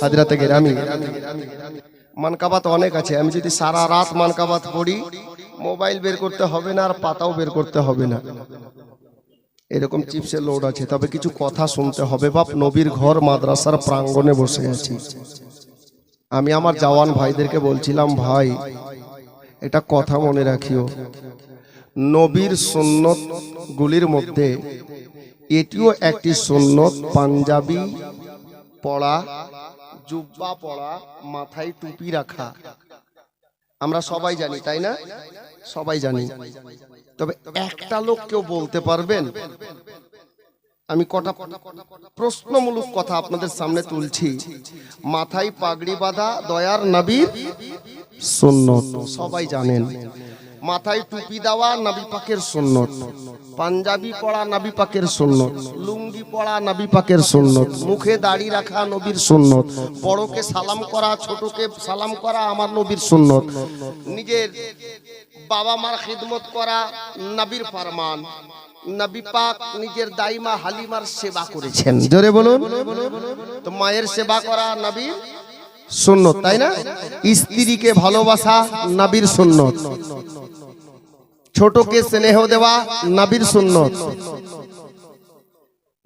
হাজরাতে গেরামি। মানকাবাত অনেক আছে। আমি যদি সারা রাত মানকাবাত পড়ি, মোবাইল বের করতে হবে না, আর পাতাও বের করতে হবে না। এরকম চিপসের লোড আছে। তবে কিছু কথা শুনতে হবে। বাপ, নবীর ঘর মাদ্রাসার প্রাঙ্গণে বসে আছি। আমি আমার জওয়ান ভাইদেরকে বলছিলাম, ভাই, এটা কথা মনে রাখিও। নবীর সুন্নত গুলির মধ্যে এটিও একটি সুন্নত, পাঞ্জাবি, পড়া জুব্বা পড়া, মাথায় টুপি রাখা। আমরা সবাই জানি, তাই না? সবাই জানি। তবে একটা লোক কেউ বলতে পারবেন? আমি কটা প্রশ্নমূলক কথা আপনাদের সামনে তুলছি। মাথায় পাগড়ি বাঁধা দয়ার সুন্নত, সবাই জানেন। মাথায় টুপি দেওয়া নবী পাকের সুন্নত। পাঞ্জাবি পড়া নবী পাকের সুন্নত। লুঙ্গি পড়া নবী পাকের সুন্নত। মুখে দাড়ি রাখা নবীর সুন্নত। বড়কে সালাম করা ছোটকে সালাম করা আমার নবীর সুন্নত। নিজের বাবা মার খিদমত করা নবীর ফরমান। নবী পাক নিজের দাইমা হালিমার সেবা করেছেন। জোরে বলুন। তো মায়ের সেবা করা নবীর সুন্নত, তাই না? স্ত্রীকে ভালোবাসা, নবীর সুন্নত। ছোটকে স্নেহ দেওয়া, নবীর সুন্নত।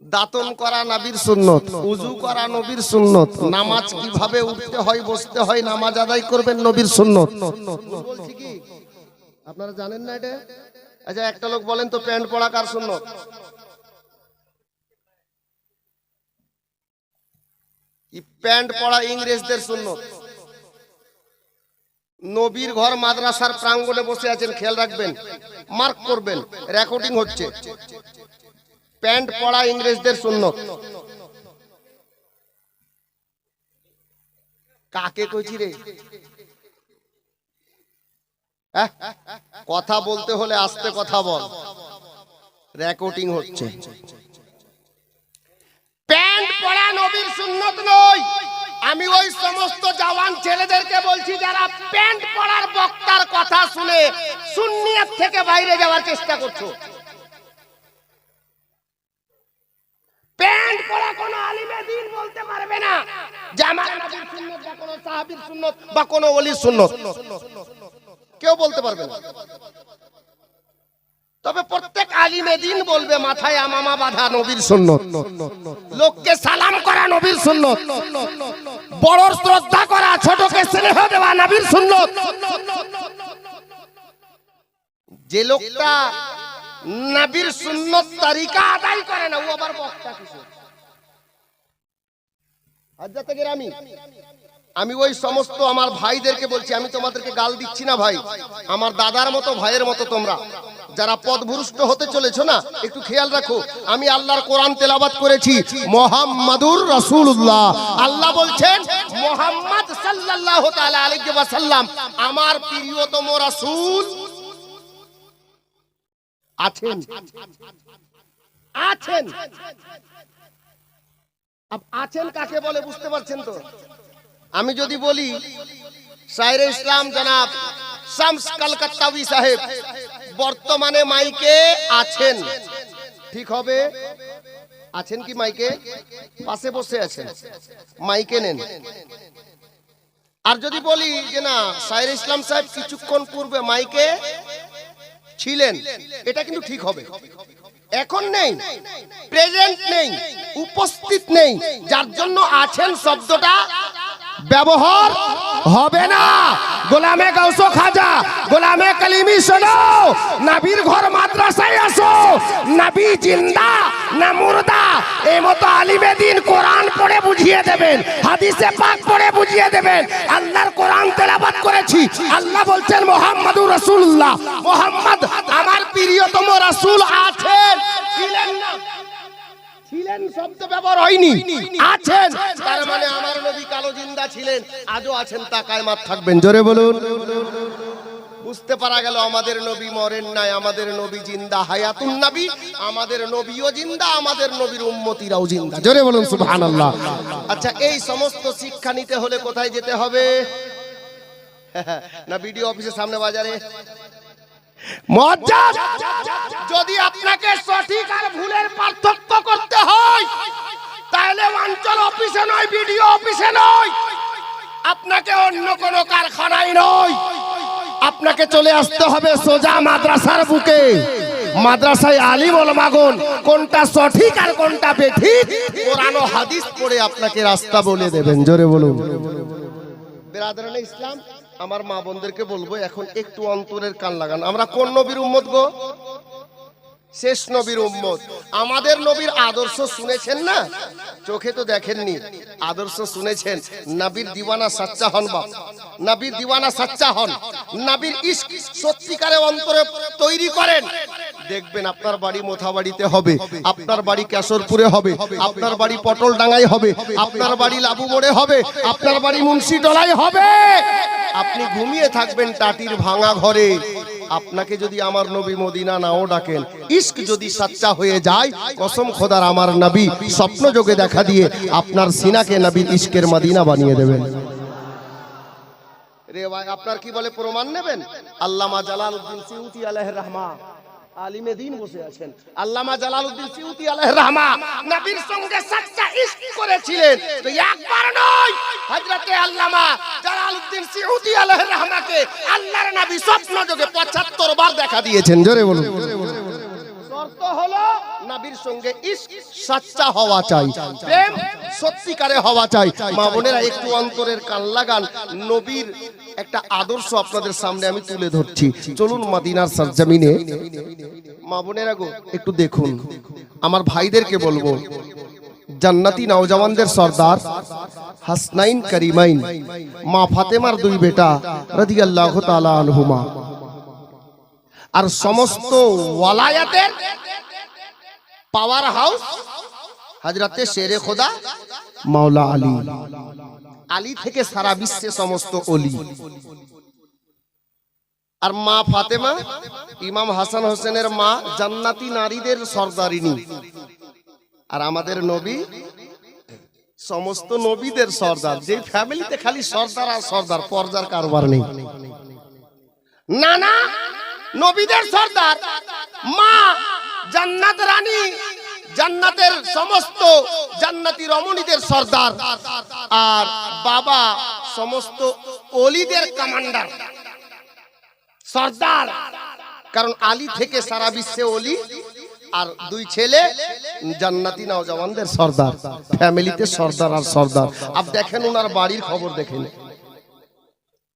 দাতন করা, নবীর সুন্নত। উজু করা, নবীর সুন্নত। নামাজ কীভাবে উঠতে হয়, বসতে হয়, নামাজ আদায় করবেন, নবীর সুন্নত। আপনারা জানেন না এটা? আচ্ছা একটা লোক বলেন তো, প্যান্ট পরা কার সুন্নত? প্যান্ট পরা ইংরেজদের শূন্য। নবীর ঘর মাদ্রাসার প্রাঙ্গণে বসে আছেন, খেয়াল রাখবেন মার্ক করবেন রেকর্ডিং হচ্ছে। প্যান্ট পরা ইংরেজদের শূন্য। কাকে কইছি রে? হ্যাঁ? কথা বলতে হলে আস্তে কথা বল। রেকর্ডিং হচ্ছে। পরা নবীর সুন্নত নয়। আমি ওই সমস্ত জওয়ান ছেলেদেরকে বলছি, যারা প্যান্ট পরার বক্তার কথা শুনে সুন্নিয়ত থেকে বাইরে যাওয়ার চেষ্টা করছ। প্যান্ট পরা কোন আলিমে দিন বলতে পারবে না। যে আমার নবীর সুন্নত বা কোন সাহাবীর সুন্নত বা কোন ওলির সুন্নত। কেউ বলতে পারবে না। তবে প্রত্যেক আলিমে দিন বলবে, মাথায় আমামা বাঁধা নবীর সুন্নত। লোককে সালাম করা নবীর সুন্নত। বড়র শ্রদ্ধা করা, ছোটকে স্নেহ দেওয়া নবীর সুন্নত। যে লোকটা নবীর সুন্নত তারিকা আদায় করে না, ও আবার বক্তা গ্রামী। আমি ওই সমস্ত আমার ভাইদেরকে বলছি, আমি তোমাদেরকে গাল দিচ্ছি না ভাই। আমার দাদার মতো, ভাইয়ের মতো তোমরা। যারা পদভুরুষ্ট হতে চলেছো না, একটু খেয়াল রাখো, আমি আল্লাহর কোরআন তেলাবাত করেছি মোহাম্মদুর রাসূলুল্লাহ। আল্লাহ বলছেন, মোহাম্মদ সাল্লাল্লাহু তাআলা আলাইহি ওয়াসাল্লাম, আমার প্রিয়তম রাসূল আছেন। আছেন। আছেন কাকে বলে বুঝতে পারছেন তো? আমি যদি বলি শাহরে ইসলাম জনাব, শামস কলকাত্তাবি সাহেব। বর্তমানে মাইকে আছেন। ঠিক হবে? আছেন কি মাইকে? পাশে বসে আছেন। মাইকে নেন। আর যদি বলি যে না শাহরে ইসলাম সাহেব কিছুক্ষণ পূর্বে মাইকে ছিলেন, এটা কিন্তু ঠিক হবে। এখন নেই, প্রেজেন্ট নেই, উপস্থিত নেই, যার জন্য আছেন শব্দটা ব্যবহার হবে না। গোলামে গাউসো খাজা, গোলামে কালিমি শোনো। নাবির ঘর মাদ্রাসায় আসো। নাবি জিন্দা না মুর্দা এই মতো আলিমে দিন কোরআন পড়ে বুঝিয়ে দেবেন, হাদিসে পাক পড়ে বুঝিয়ে দেবেন। আল্লাহর কোরআন তেলাবাত করেছি। আল্লাহ বলছেন মোহাম্মদুর রাসূলুল্লাহ। মোহাম্মদ, আমার প্রিয়তম রাসূল আছেন। ছিলেন না। ছিলেন শব্দ ব্যবহার হয়নি। আছেন। তার মানে আমার নবী কালো জিন্দা ছিলেন, আজও আছেন তা কায়মাত থাকবেন। জোরে বলুন। বুঝতে পারা গেল, আমাদের নবী মরেন নাই, আমাদের নবী জিন্দা হায়াতুন নবী, আমাদের নবীও জিন্দা, আমাদের নবীর উম্মতিরাও জিন্দা। জোরে বলুন, সুবহানাল্লাহ। আচ্ছা এই সমস্ত শিক্ষা নিতে হলে কোথায় যেতে হবে? না, বিডিও অফিসের সামনে বাজারে। মজ্জাদ যদি আপনাকে সঠিক আর ভুলের পার্থক্য করতে হয়, তাহলে অঞ্চল অফিসে নয়, বিডিও অফিসে নয়। আপনাকে অন্য কোনো কারখানায় নয়। আপনাকে চলে আসতে হবে সোজা মাদ্রাসার বুকে। মাদ্রাসায় আলিম ওলামাগন কোনটা সঠিক আর কোনটা বেঠিক? কোরআন হাদিস পড়ে আপনাকে রাস্তা বলে দেবেন, জোরে বলুন। বেরাদারানে ইসলাম, আমার মা বোনদেরকে বলব, এখন একটু অন্তরের কান লাগান। আমরা কোন নবীর উম্মত গো? শেষ নবীর উম্মত। আমাদের নবীর আদর্শ শুনেছেন না? চোখে তো দেখেননি। আদর্শ শুনেছেন। নবীর দিওয়ানা সাচ্চা হন বাপ। নবীর দিওয়ানা সাচ্চা হন। নবীর ইশক সত্যিকারে অন্তরে তৈরি করেন। দেখবেন আপনার বাড়ি মোথাবাড়িতে হবে। আপনার বাড়ি কেশরপুরে হবে। আপনার বাড়ি পটল ডাঙ্গায় হবে। আপনার বাড়ি লাবু মোড়ে হবে। আপনার বাড়ি মুন্সিটলায় হবে। আপনি ঘুমিয়ে থাকবেন টাটির ভাঙা ঘরে। আপনাকে যদি আমার নবী মদিনা নাও ডাকেন ইস্ক যদি সাচ্চা হয়ে যায়, কসম খোদার আমার নবী স্বপ্ন যোগে দেখা দিয়ে আপনার সিনাকে নবী ইস্কের মদিনা বানিয়ে দেবেন। রে আপনার কি বলে প্রমাণ নেবেন? আল্লামা জালালউদ্দিন সিউতি আলহ রহমা আলিমে দিন আল্লামা জালালউদ্দিন সিউতি আলাইহির রহমা নবীর সঙ্গে সাচ্চা ইশক করেছিলেন। তো একবার নয়, হযরতে আল্লামা জালালউদ্দিন সিউতি আলাইহির রহমাকে আল্লাহর নবী স্বপ্ন যোগে 75 বার দেখা দিয়েছেন। জোরে বলুন। শর্ত হলো, নবীর সঙ্গে সাচ্চা হওয়া চাই, প্রেম সত্যিকারে হওয়া চাই। মা বোনেরা, একটু অন্তরের কান নবীর একটা আদর্শ আপনাদের সামনে আমি তুলে ধরছি। চলুন মদিনার সরজমিনে। মা বোনেরা গো, একটু দেখুন। আমার ভাইদেরকে বলব, জান্নাতি নওজওয়ানদের সর্দার হাসনাইন করিমাইন, মা ফাতেমার দুই বেটা রাদিয়াল্লাহু তাআলা আনহুমা। আর সমস্ত ওয়ালায়াতের পাওয়ার হাউস হাজরাতে শেরে খোদা মাওলা আলী। আলী থেকে সারা বিশ্বে সমস্ত অলি। আর মা ফাতেমা ইমাম হাসান হোসেনের মা জান্নাতি নারীদের সর্দারিনী। আর আমাদের নবী সমস্ত নবীদের সর্দার। যে ফ্যামিলিতে খালি সর্দার আর সর্দার পর্দার কারবার নেই। না না নবীদের সর্দার মা জান্নাত রানী, জান্নাতের সমস্ত জান্নাতি রমণীদের সর্দার আর বাবা সমস্ত অলিদের কমান্ডার। সর্দার। কারণ আলী থেকে সারা বিশ্বে অলি আর দুই ছেলে জান্নাতি নওজওয়ানদের সর্দার, ফ্যামিলিতে সর্দার আর সর্দার। আপ দেখেন ওনার বাড়ির খবর দেখেন।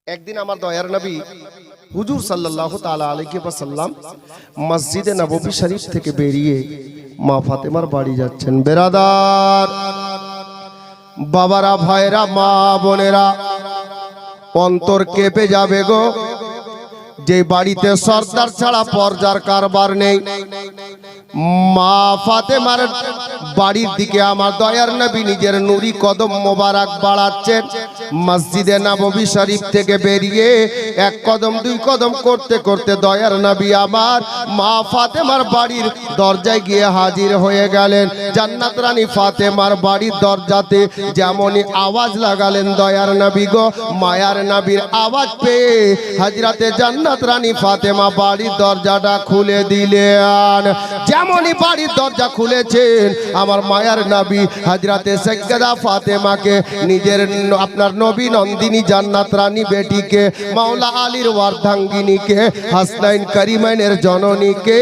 একদিন আমার দয়ার নবী হুজুর সাল্লাহ তালা আলাইহি ওয়াসাল্লাম মসজিদে নবী শরীফ থেকে বেরিয়ে মা ফাতেমার বাড়ি যাচ্ছেন। বেরাদার, বাবারা ভাইরা মা বোনেরা, অন্তর কেঁপে যাবে গো। যে বাড়িতে সর্দার ছাড়া পর্যার কারবার নেই মা ফাতেমার বাড়ির দিকে আমার দয়ার নবী নিজের নুরি কদম মোবারক বাড়াচ্ছেন। মসজিদে নববী শরীফ থেকে বেরিয়ে এক কদম, দুই কদম করতে করতে দয়ার নবী আমার মা ফাতেমার বাড়ির দরজায় গিয়ে হাজির হয়ে গেলেন। জান্নাত রানী ফাতেমার বাড়ির দরজাতে যেমনই আওয়াজ লাগালেন দয়ার নবী গো, মায়ার নবীর আওয়াজ পেয়ে হাজরাতে জান্নাত রানী ফাতেমা বাড়ির দরজাটা খুলে দিলেন। যেমনই বাড়ির দরজা খুলেছেন। আমার মায়ার নবী হাজরাতে সৈয়দা ফাতেমাকে, নিজের আপনার নবী নন্দিনী জান্নাত রানী বেটিকে, মাওলা আলীর ওয়ার্ধাঙ্গিনীকে, হাসনাইন করিমাইনের জননীকে,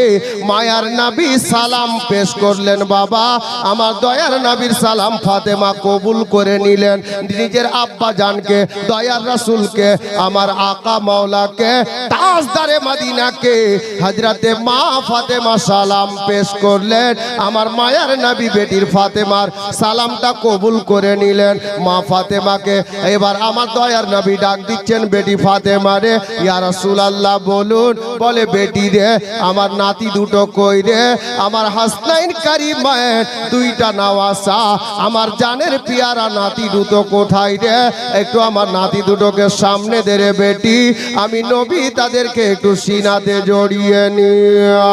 মায়ার নবী সালাম পেশ করলেন বাবা। আমার দয়ার নবীর সালাম ফাতেমা কবুল করে নিলেন। নিজের আব্বা জানকে, দয়ার রাসূলকে, আমার আকা মাওলাকে, তাজদারে মদিনাকে হযরতে মা ফাতেমা সালাম পেশ করলেন। আমার মায়ার নবী বেটির ফাতেমার সালামটা কবুল করে নিলেন। মা ফাতেমাকে এবার আমার দয়ার নবী ডাক দিচ্ছেন, বেটি ফাতেমা রে, ইয়া রাসূলুল্লাহ বলুন। বলে, বেটি রে, আমার নাতি দুটো কই রে? আমার হাসনাইন কারিমায়ের দুইটা নাওয়াসা আমার জানের পিয়ারা নাতি দুটো কোথায় রে? একটু আমার নাতি দুটোকে সামনে দে রে বেটি। আমি নবী তাদেরকে একটু সিনাতে জড়িয়ে নিয়া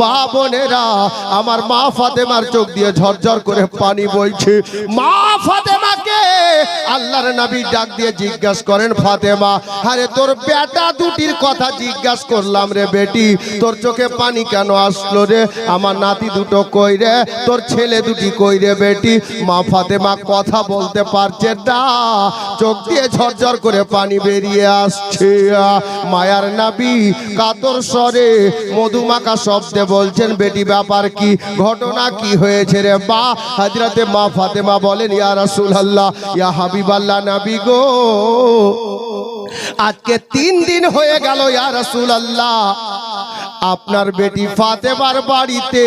মা বোনেরা আমার মা ফাতেমার চোখ দিয়ে ঝরঝর করে পানি বইছে। মা ফাতেমাকে আল্লাহর নবী ডাক দিয়ে জিজ্ঞাসা করেন, ফাতেমা, আরে তোর বেটা দুটির কথা জিজ্ঞাসা করলাম রে বেটি, তোর চোখে পানি কেন আসলো রে? আমার নাতি দুটো কই রে? তোর ছেলে দুটি কই রে বেটি? মা ফাতেমা কথা বলতে পারছে না। চোখ দিয়ে ঝরঝর করে পানি বেরিয়ে আসছে। মায়ার নাবি কাতর স্বরে মধুমাখা শব্দে বলছেন, বেটি, ব্যাপার কি? ঘটনা কি হয়েছে রে বা হাজরাতে মা ফাতেমা বলেন, ইয়া রাসূলুল্লাহ, ইয়া হাবিবাল্লাহ নাবি গো। আজকে তিন দিন হয়ে গেল ইয়া রাসূলুল্লাহ। আপনার বেটি ফাতেমার বাড়িতে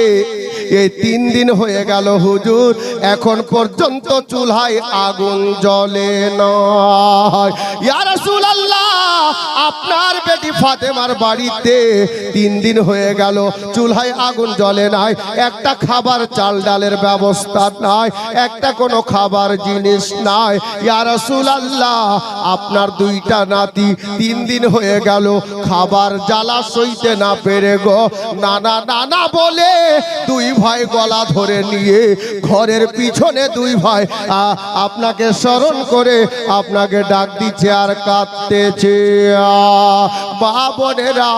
এই তিন দিন হয়ে গেল হুজুর। এখন পর্যন্ত চুলহায় আগুন জ্বলে নয়। আপনার বেটি ফাতেমার বাড়িতে তিন দিন হয়ে গেল, চুলহায় আগুন জ্বলে নাই। একটা খাবার চাল ডালের ব্যবস্থা নাই, একটা কোনো খাবার জিনিস নাই। ইয়ারসুল আল্লাহ আপনার দুইটা নাতি তিন দিন হয়ে গেল, খাবার জ্বালা সইতে না পেরে গো। নানা নানা বলে, দুই ভাই গলা ধরে নিয়ে ঘরের পিছনে দুই ভাই আপনাকে স্মরণ করে আপনাকে ডাক দিচ্ছে আর কাঁদতেছে। মা বোনেরা,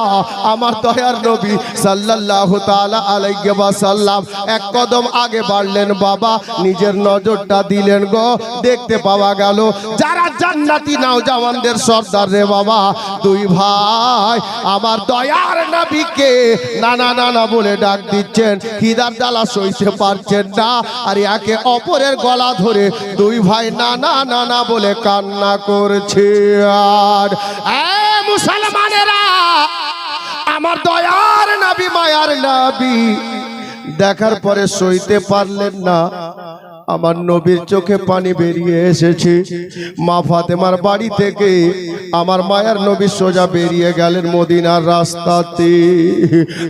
আমার দয়ার নবী সাল্লাল্লাহু তাআলা আলাইহি ওয়াসাল্লাম এক কদম আগে বাড়লেন, বাবা নিজের নজরটা দিলেন গো, দেখতে পাওয়া গেল, যারা জান্নাতি নাও জামানদের সর্দার রে বাবা, দুই ভাই, আমার দয়ার নবীকে নানা নানা বলে ডাক দিচ্ছেন খিদার জ্বালা সইতে পারছেন না। আর একে অপরের গলা ধরে দুই ভাই নানা নানা বলে কান্না করছে। আর মুসলমানেরা, আমার দয়ার নাবি, মায়ার নাবি, দেখার পরে সইতে পারলেন না। আমার নবীর চোখে পানি বেরিয়ে এসেছে। মা ফাতেমার বাড়ি থেকে আমার মায়ার নবী সোজা বেরিয়ে গেলেন মদিনার রাস্তাতে।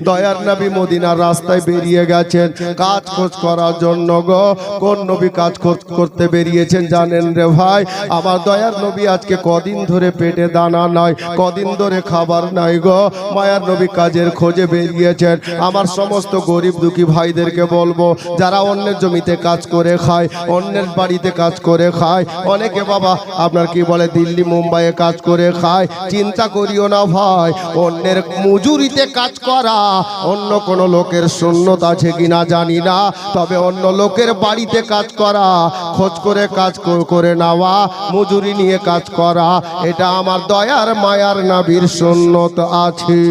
দয়ার নবী মদিনার রাস্তায় বেরিয়ে গেছেন। কাজ খোঁজ করার জন্য গো, কোন নবী কাজ খোঁজ করতে বেরিয়েছেন জানেন রে ভাই? আমার দয়ার নবী আজকে কদিন ধরে পেটে দানা নয় কদিন ধরে খাবার নাই গো। মায়ার নবী কাজের খোঁজে বেরিয়েছেন। আমার সমস্ত গরিব দুঃখী ভাইদেরকে বলব, যারা অন্যের জমিতে কাজ করে খায়, অন্যের বাড়িতে কাজ করে খায়। অনেকে বাবা, আপনার কি বলে, দিল্লি, মুম্বাইয়ে কাজ করে খায়। চিন্তা করিও না ভাই, অন্যের মজুরিতে কাজ করা, অন্য কোনো লোকের শূন্যত আছে কিনা জানি না। তবে অন্য লোকের বাড়িতে কাজ করা, খোঁজ করে কাজ করে নেওয়া, মজুরি নিয়ে কাজ করা, এটা আমার দয়ার মায়ার নাবির সুন্নত আছে।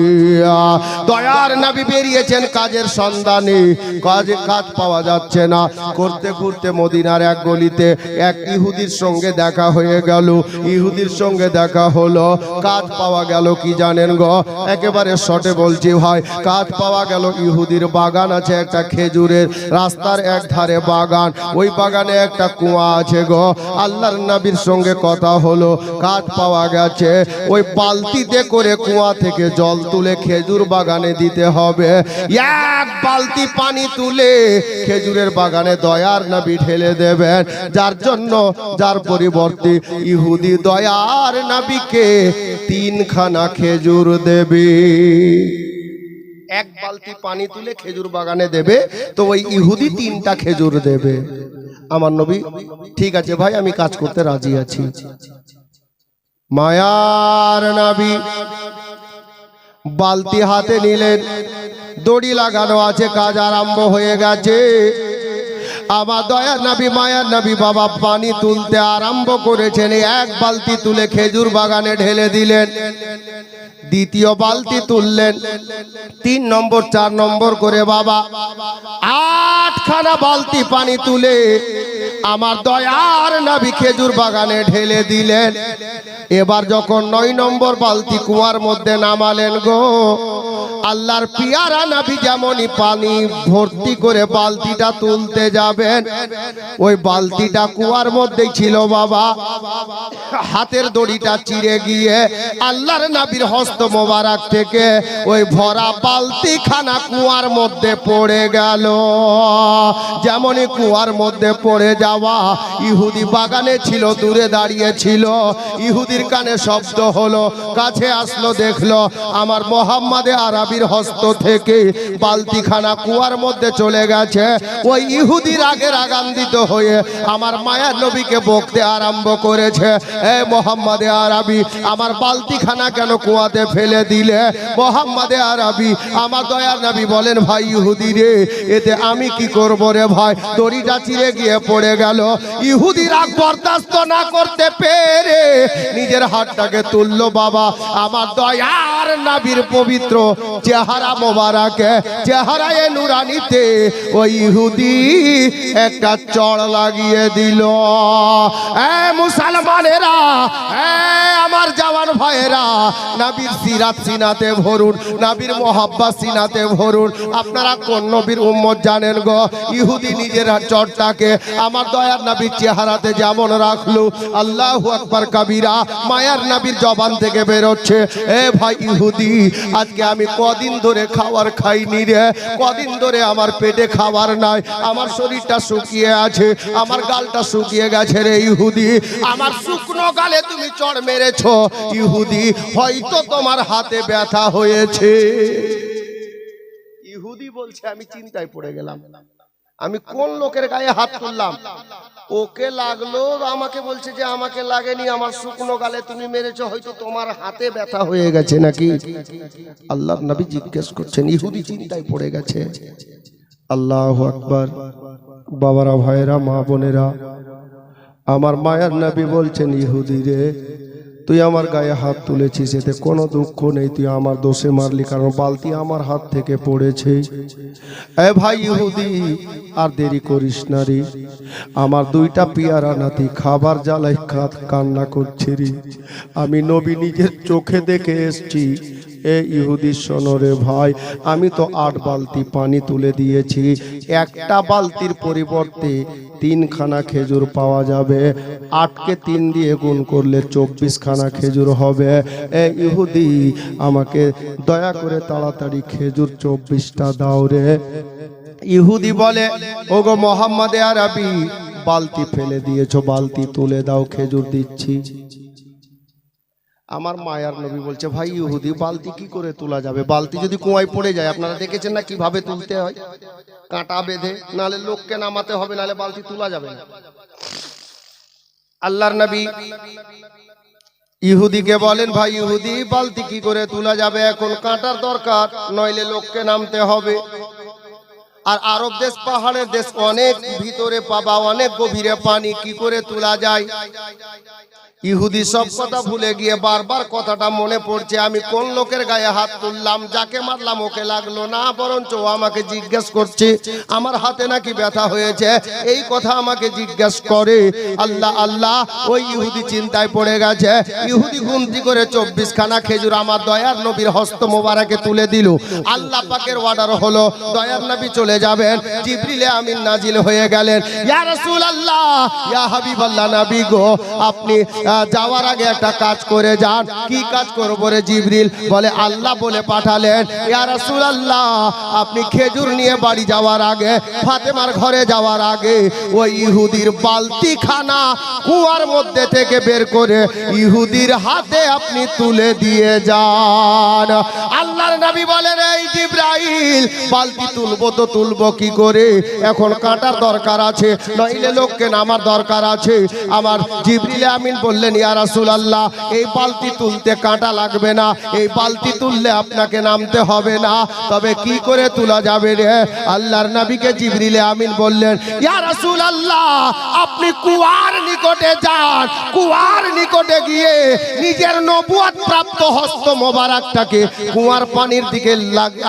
দয়ার নাবি বেরিয়েছেন কাজের সন্ধানে, কাজে কাজ পাওয়া যাচ্ছে না, করতে করতে করতে মদিনার এক গলিতে এক ইহুদির সঙ্গে দেখা হয়ে গেল। ইহুদির সঙ্গে দেখা হলো কাজ পাওয়া গেল কি জানেন গো? একেবারে শটে বলছি ভাই কাজ পাওয়া গেল ইহুদির বাগান আছে একটা খেজুরের রাস্তার এক ধারে বাগান। ওই বাগানে একটা কুয়া আছে গো। আল্লাহর নবীর সঙ্গে কথা হলো কাজ পাওয়া গেছে। ওই বালতিতে করে কুয়া থেকে জল তুলে খেজুর বাগানে দিতে হবে। এক বালতি পানি তুলে খেজুরের বাগানে দয়ার নবী ঢেলে দেবেন। যার জন্য যার পরিবর্তে ইহুদি দয়ার নবীকে তিনখানা খেজুর দেবে। এক বালতি পানি তুলে খেজুর বাগানে দেবে, তো ওই ইহুদি তিনটা খেজুর দেবে। আমার নবী, ঠিক আছে ভাই, আমি কাজ করতে রাজি আছি। মায়ার নবী, বালতি হাতে নিলেন। দড়ি লাগানো আছে, কাজ আরম্ভ হয়ে গেছে। আমার দয়ার নবী মায়ার নবী বাবা পানি তুলতে আরম্ভ করেছেন। এক বালতি তুলে খেজুর বাগানে ঢেলে দিলেন। দ্বিতীয় বালতি তুললেন। তিন নম্বর, চার নম্বর করে বাবা আটখানা বালতি পানি তুলে আমার দয়ার নাবি খেজুর বাগানে ঢেলে দিলেন। এবার যখন নয় নম্বর বালতি কুয়ার মধ্যে নামালেন গো আল্লাহর পিয়ারা নাবি যেমনই পানি ভর্তি করে বালতিটা তুলতে যাবেন, ওই বালতিটা কুয়ার মধ্যেই ছিল বাবা। হাতের দড়িটা চিড়ে গিয়ে আল্লাহর নাবির হস্ত মোবারক থেকে ওই ভরা বালতি খানা কুয়ার মধ্যে পড়ে গেল। যেমনই কুয়ার মধ্যে পড়ে যাওয়া, ইহুদি বাগানে ছিল, দূরে দাঁড়িয়ে ছিল, ইহুদির কানে শব্দ হলো, কাছে আসলো, দেখল, আমার মোহাম্মদে আরবির হস্ত থেকে বালতিখানা কুয়ার মধ্যে চলে গেছে। ওই ইহুদির আগে রাগান্বিত হয়ে আমার মায়ার নবীকে বকতে আরম্ভ করেছে। এ মোহাম্মদে আরবি, আমার বালতিখানা কেন কুয়াতে ফেলে দিলে? মোহাম্মদে আরবি, আমার দয়ার নবী বলেন, ভাই ইহুদি রে, এতে আমি কি করব রে ভাই? দড়িটা চিরে গিয়ে পড়ে গেল। ইহুদি রাগ বরদাস্ত না করতে পেরে নিজের হাতটাকে তুললো, বাবা। আমার দয়ার নাবির পবিত্র চেহারা মোবারকে চেহারায় নুরানিতে ওই ইহুদি একটা চড় লাগিয়ে দিল। এ মুসলমানেরা, এ আমার জওয়ান ভাইয়েরা, নাবির সিরাত সিনাতে ভরুন, নাবির মোহাব্বা সিনাতে ভরুন। আপনারা কোন নবীর উম্মত জানেন গো? ইহুদি নিজের চরটাকে আমার দয়ার নাবির চেহারাতে যেমন রাখল। আল্লাহ আকবার কাবিরা, মায়ার নাবির জবান থেকে বেরোচ্ছে। এ ভাই ইহুদি, আজকে আমি কদিন ধরে খাওয়ার খাইনি রে। কদিন ধরে আমার পেটে খাবার নাই। আমার শরীরটা শুকিয়ে আছে, আমার গালটা শুকিয়ে গেছে রে ইহুদি। আমার শুকনো গালে তুমি চড় মেরেছ ইহুদি। হয়তো তোমার হাতে ব্যথা হয়েছে। ইহুদি বলছে, আমি চিন্তায় পড়ে গেলাম। আমি কোন লোকের গায়ে হাত তুললাম? ওকে লাগল, আমাকে বলছে যে আমাকে লাগেনি, আমার শুকনো গালে তুমি মেরেছো, হয়তো তোমার হাতে ব্যথা হয়ে গেছে নাকি? আল্লাহ নবী জিজ্ঞেস করছেন, ইহুদি চিন্তায় পড়ে গেছে। আল্লাহ আকবার। বাবারা, ভাইয়েরা, মা বোনেরা, আমার মায়ের নবী বলছেন, ইহুদি রে তুই আমার গায়ে হাত তুলেছিস, এতে কোনো দুঃখ নেই। তুই আমার দোষে মারলি, কারণ বালতি আমার হাত থেকে পড়েছে। এ ভাই ইহুদি, আর দেরি করিস না আমার দুইটা পিয়ারা নাতি খাবার জ্বালাই খাত কান্না করছে রে। আমি নবী নিজের চোখে দেখে এসছি এ ইহুদি শোনরে ভাই, আমি তো আট বালতি পানি তুলে দিয়েছি। একটা বালতির পরিবর্তে তিনখানা খেজুর পাওয়া যাবে। আটকে তিন দিয়ে গুণ করলে চব্বিশ খানা খেজুর হবে। এ ইহুদি, আমাকে দয়া করে তাড়াতাড়ি খেজুর চব্বিশটা দাও রে। ইহুদি বলে, ওগো মোহাম্মদে আরবি, বালতি ফেলে দিয়েছ, বালতি তুলে দাও, খেজুর দিচ্ছি। আমার মায়ার নবী বলছে ভাই ইহুদি বালতি কি করে তোলা যাবে? বালতি যদি কুয়ায় পড়ে যায় আপনারা দেখেছেন না কীভাবে তুলতে হয়? কাঁটা বেঁধে নালে লোককে নামাতে হবে নালে বালতি তোলা যাবে না। আল্লাহর নবী ইহুদিকে বলেন ভাই ইহুদি বালতি কি করে তোলা যাবে? এখন কাঁটার দরকার নইলে লোককে নামতে হবে। আর আরব দেশ, পাহাড়ের দেশ অনেক ভিতরে পাবা, অনেক গভীরে পানি, কি করে তোলা যায়? ইহুদি সব কথা ভুলে গিয়ে বারবার কথাটা মনে পড়ছে, আমি কোন লোকের গায়ে হাত তুললাম, যাকে মারলাম ওকে লাগল না, বরঞ্চ আমাকে জিজ্ঞেস করছে, আমার হাতে নাকি ব্যথা হয়েছে? এই কথা আমাকে জিজ্ঞেস করে, আল্লাহ আল্লাহ, ওই ইহুদি চিন্তায় পড়ে গেছে। ইহুদি গুনতি করে চব্বিশ খানা খেজুর আমার দয়ার নবীর হস্ত মোবারকে তুলে দিল। আল্লাহ পাকের অর্ডার হলো, দয়ার নবী চলে যাবেন। জিবরিলে আমিন নাজিল হয়ে গেলেন। ইয়া রাসূলুল্লাহ, ইয়া হাবিবাল্লাহ নবী গো, আপনি যাওয়ার আগে একটা কাজ করে যান। কি কাজ করব রে জিবরিল? বলে আল্লাহ বলে পাঠালেন, ইয়া রাসূলুল্লাহ, আপনি খেজুর নিয়ে বাড়ি যাওয়ার আগে, ফাতেমার ঘরে যাওয়ার আগে, ওই ইহুদির বালতি খানা কুয়ার মধ্যে থেকে বের করে ইহুদির হাতে আপনি তুলে দিয়ে যান। আল্লাহর নবী বলেন, এই জিব্রাইল, বালতি তুলবো তো তুলবো কি করে? এখন কাটার দরকার আছে, নইলে লোককে নামার দরকার আছে। আমার জিবরিলে আমিন বললেন, ইয়া রাসূলুল্লাহ, এই বালতি তুলতে কাঁটা লাগবে না। এই বালতি তুললে আপনাকে নামতে হবে না। তবে কি করে তোলা যাবে রে? আল্লাহর নবীকে জিবরিলে আমিন বললেন, ইয়া রাসূলুল্লাহ, আপনি কুয়ার নিকটে যান। কুয়ার নিকটে গিয়ে নিজের নবুয়ত প্রাপ্ত হস্ত মোবারকটাকে কুয়ার পানির দিকে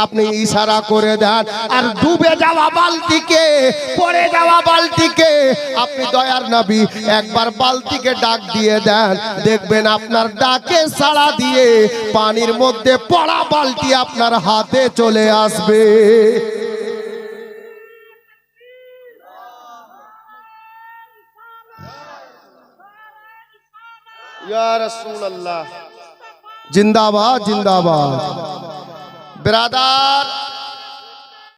আপনি ইশারা করে দেন। আর ডুবে যাওয়া বালতিকে পড়ে যাওয়া বালতিকে। আপনি দয়ার নবী একবার বালতিকে ডাক দিয়ে দেন। দেখবেন আপনার ডাকে সাড়া দিয়ে পানির মধ্যে পড়া বালতি আপনার হাতে চলে আসবে। জিন্দাবাদ জিন্দাবাদ। ব্রাদার